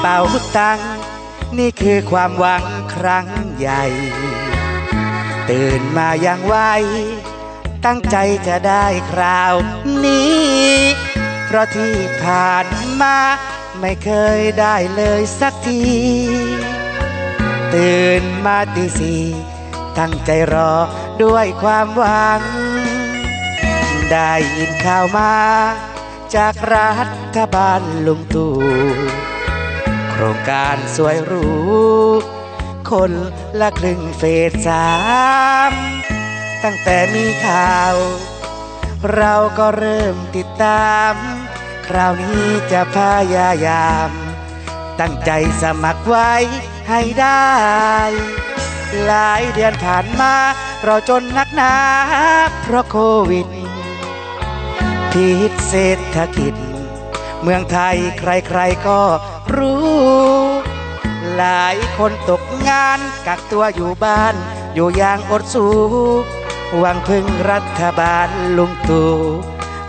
เป่าตัง นี่คือความหวังครั้งใหญ่ ตื่นมาอย่างไวตั้งใจจะได้คราวนี้ เพราะที่ผ่านมาไม่เคยได้เลยสักที ตื่นมาตีสี่ตั้งใจรอด้วยความหวัง ได้ยินข่าวมา จากรัฐบาลลุงตู่ รงการสวยหรู คนละครึ่งเฟสสามตั้งแต่มีข่าว เราก็เริ่มติดตาม คราวนี้จะพยายาม ตั้งใจสมัครไว้ให้ได้ หลายเดือนผ่านมาเราจนนักหนาเพราะโควิดพิษเศรษฐกิจ เมืองไทยใครๆก็ รู้ หลายคนตกงานกักตัวอยู่บ้าน อยู่อย่างอดสูหวังพึ่งรัฐบาลลุงตู่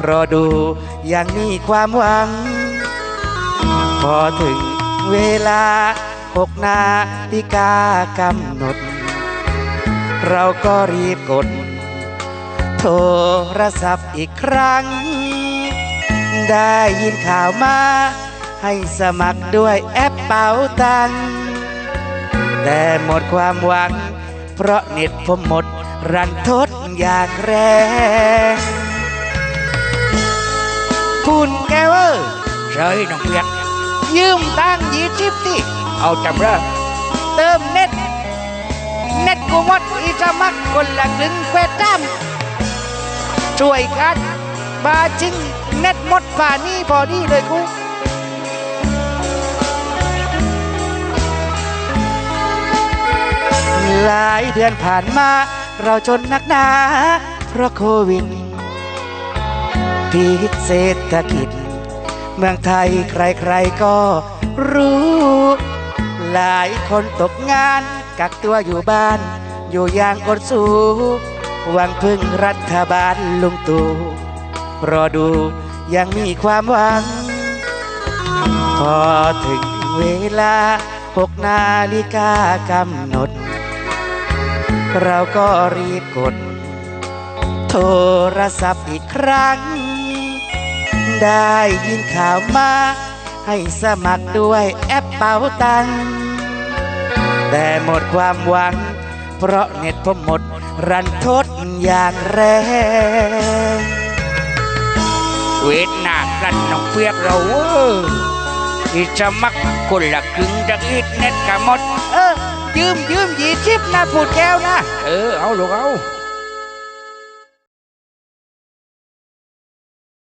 รอดูอย่างมีความหวัง พอถึงเวลาหกนาฬิกากำหนด เราก็รีบกด โทรศัพท์อีกครั้ง ได้ยินข่าวมา ให้สมัครด้วยแอปเป๋าตังค์แต่หมดความหวัง เพราะเน็ตผมหมดรันทดอย่างแรง คุณแกเวอร์เฮ้ยน้องเปียกยืมตังค์ยี่สิบติเอาจำเริ่มเติมเน็ต เน็ตกูหมดอีสมัครคนละครึ่งเฟสตามช่วยกันบาจริงเน็ตหมดฝ่านี้พอดีเลยกู หลายเดือนผ่านมา เราจนนักหนา เพราะโควิดพิษเศรษฐกิจ เมืองไทยใครๆก็รู้ หลายคนตกงาน กักตัวอยู่บ้าน อยู่อย่างอดสูหวังพึ่งรัฐบาลลุงตู่รอดูยังมีความหวัง พอถึงเวลาหกนาฬิกากำหนด เราก็รีบกด โทรศัพท์อีกครั้ง ได้ยินข่าวมา ให้สมัครด้วยแอปเป๋าตัง แต่หมดความหวัง เพราะเน็ตผมหมดรันทดอย่างแรงเวทหนากันน้องเปียกเราเว้อที่สมัครคนละครึ่งจากอิดเน็ตกะหมดเออ ยืมยืมยีชิบนะผูดแก้วนะ เออ เอาลูกเอา